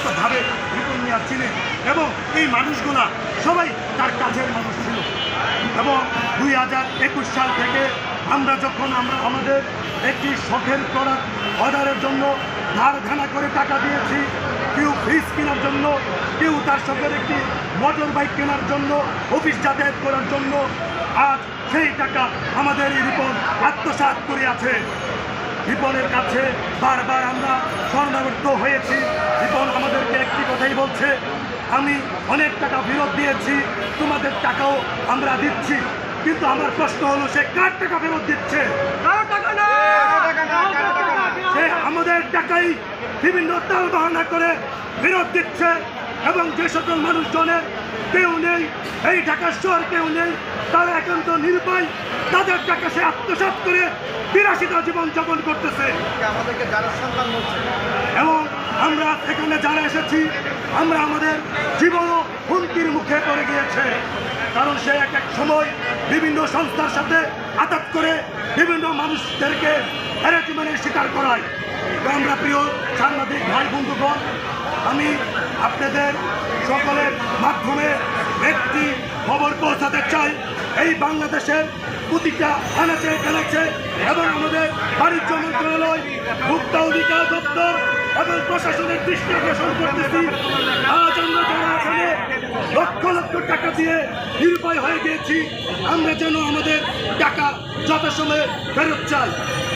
ব্যক্তিগতভাবে রিপন ছিলেন এবং এই মানুষগুলা সবাই তার কাছের মানুষ ছিল। এবং দুই হাজার একুশ সাল থেকে আমরা যখন আমরা আমাদের একটি শখের প্রোডাক্ট অর্ডারের জন্য ধার ধানা করে টাকা দিয়েছি, কেউ ফ্রিজ কেনার জন্য, কেউ তার শখের একটি মোটর বাইক কেনার জন্য অফিস যাতায়াত করার জন্য, আজ সেই টাকা আমাদের এই রিপন আত্মসাৎ করে আছে। রিপনের কাছে বারবার আমরা স্বর্ণাবদ্ধ হয়েছি। রিপন আমাদেরকে একটি কথাই বলছে আমি অনেক টাকা ফেরত দিয়েছি তোমাদের টাকাও আমরা দিচ্ছি। কিন্তু আমার প্রশ্ন হলো সে কার টাকা ফেরত দিচ্ছে? সে আমাদের টাকাই বিভিন্ন তাল বাহানা করে ফেরত দিচ্ছে এবং যে সকল মানুষজনের কেউ নেই এই ঢাকার শহর কেউ নেই তারা একান্ত নির্ভয় তাদের টাকা সে আত্মসাৎ করে বিরাশিটা জীবন যাপন করতেছে। এবং আমরা এখানে যারা এসেছি আমরা আমাদের জীবনও হুমকির মুখে পড়ে গিয়েছে। কারণ সে এক এক সময় বিভিন্ন সংস্থার সাথে আঘাত করে বিভিন্ন মানুষদেরকে হ্যারাসমেন্টের শিকার করায়। আমরা প্রিয় সাংবাদিক ভাই বন্ধুগণ, আমি আপনাদের সকলের মাধ্যমে একটি খবর পৌঁছাতে চাই। এই বাংলাদেশের প্রতিটা আনাচে কানাচে এবং আমাদের বাণিজ্য মন্ত্রণালয় ভোক্তা অধিকার দপ্তর এবং প্রশাসনের দৃষ্টি আকর্ষণ করতেছি। আজ আমরা যারা এখানে লক্ষ লক্ষ টাকা দিয়ে নিরুপায় হয়ে গিয়েছি, আমরা যেন আমাদের টাকা যথাসময়ে ফেরত চাই।